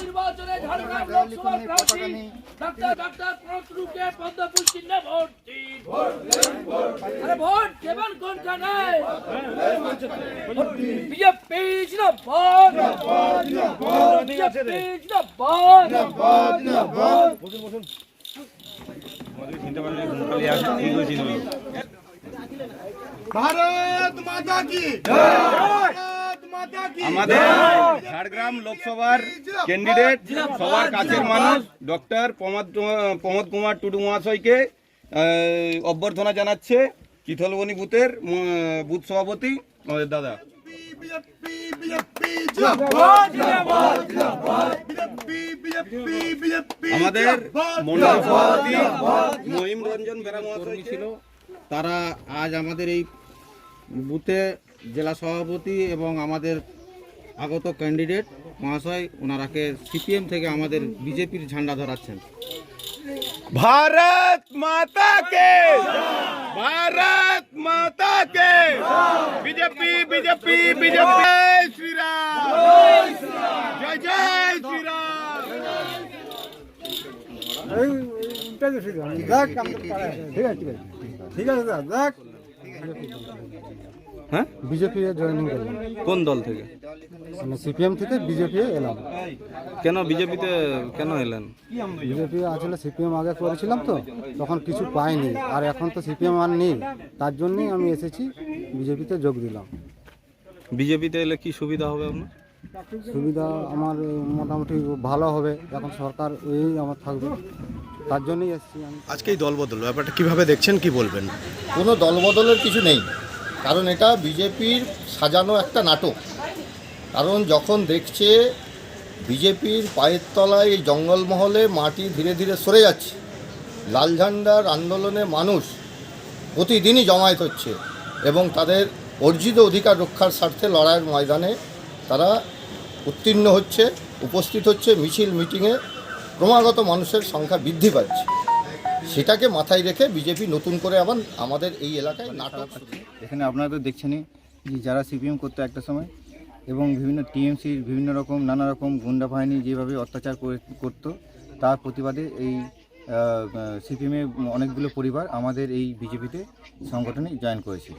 নির্বাচনে ঝাড়গ্রাম লোকসভার প্রার্থী ডাক্তার ডাক্তার চিহ্নে ভোট আমাদের ঘুমকালি আসে ভারত মাতা কি? আমাদের ঝাড়গ্রাম লোকসভার ক্যান্ডিডেট সবার কাছের মানুষ ডক্টর প্রমোদ কুমার টুডু মহাশয়কে অভ্যর্থনা জানাচ্ছে। চিথলবনি বুথের বুথ সভাপতি? আমাদের দাদা। আমাদের মন্ডল সভাপতি মহিম রঞ্জন ছিল তারা আজ আমাদের এই বুথে জেলা সভাপতি এবং আমাদের আগত ক্যান্ডিডেট মহাশয়, ওনারাকে সিপিএম থেকে আমাদের বিজেপির ঝান্ডা ধরাচ্ছেন। भारत माता के। भारत माता के। BJP BJP BJP. जय श्री राम जय जय श्री राम হ্যাঁ? বিজেপি জয়েনিং করলাম। কোন দল থেকে? মানে সিপিএম থেকে বিজেপি এলাম। কেন বিজেপিতে কেন এলেন? বিজেপি আসলে সিপিএম আগে করেছিলাম তো তখন কিছু পাইনি আর এখন তো সিপিএম আর নেই তার জন্যই আমি এসেছি বিজেপিতে যোগ দিলাম। বিজেপিতে এলে কি সুবিধা হবে আপনার? সুবিধা আমার মোটামুটি ভালো হবে এখন সরকার এই আমার থাকবে তার জন্যই এসেছি আমি। আজকে এই দলবদল ব্যাপারটা কীভাবে দেখছেন কি বলবেন? কোনো দলবদলের কিছু নেই। কারণ এটা বিজেপির সাজানো একটা নাটক। কারণ যখন দেখছে বিজেপির পায়ের তলায় এই জঙ্গলমহলে মাটি ধীরে ধীরে সরে যাচ্ছে, লাল ঝান্ডার আন্দোলনে মানুষ প্রতিদিনই জমায়েত হচ্ছে এবং তাদের অর্জিত অধিকার রক্ষার স্বার্থে লড়াইয়ের ময়দানে তারা উত্তীর্ণ হচ্ছে, উপস্থিত হচ্ছে, মিছিল, মিটিংয়ে ক্রমাগত মানুষের সংখ্যা বৃদ্ধি পাচ্ছে। সেটাকে মাথায় রেখে বিজেপি নতুন করে আবার আমাদের এই এলাকায় নাটক এখানে আপনারা তো দেখছেনই যে যারা সিপিএম করতো একটা সময় এবং বিভিন্ন টিএমসির বিভিন্ন রকম নানা রকম গুন্ডা বাহিনী যেভাবে অত্যাচার করে- করতো তার প্রতিবাদে এই সিপিএমের অনেকগুলো পরিবার আমাদের এই বিজেপিতে সংগঠনে জয়েন করেছে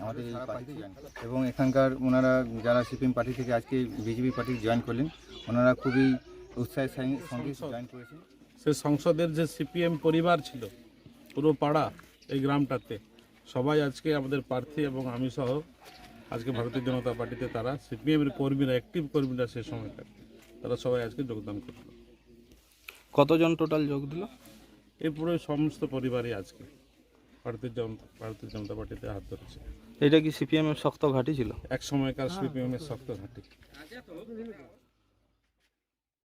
আমাদের এই পার্টিতে জয়েন এবং এখানকার ওনারা যারা সিপিএম পার্টি থেকে আজকে বিজেপি পার্টি জয়েন করলেন ওনারা খুবই উৎসাহের সঙ্গে জয়েন করেছেন। সে সংসদের যে সিপিএম পরিবার ছিল পুরো পাড়া এই গ্রামটাতে সবাই আজকে আমাদের প্রার্থী এবং আমি সহ আজকে ভারতীয় জনতা পার্টিতে তারা সিপিএমের কর্মীরা অ্যাক্টিভ কর্মীরা সে সময়কার তারা সবাই আজকে যোগদান করল। কতজন টোটাল যোগ দিল? এই পুরো সমস্ত পরিবারই আজকে ভারতীয় জনতা ভারতীয় জনতা পার্টিতে হাত ধরেছে। এটা কি সিপিএম এর শক্ত ঘাঁটি ছিল? এক সময়কার সিপিএমের শক্ত ঘাঁটি।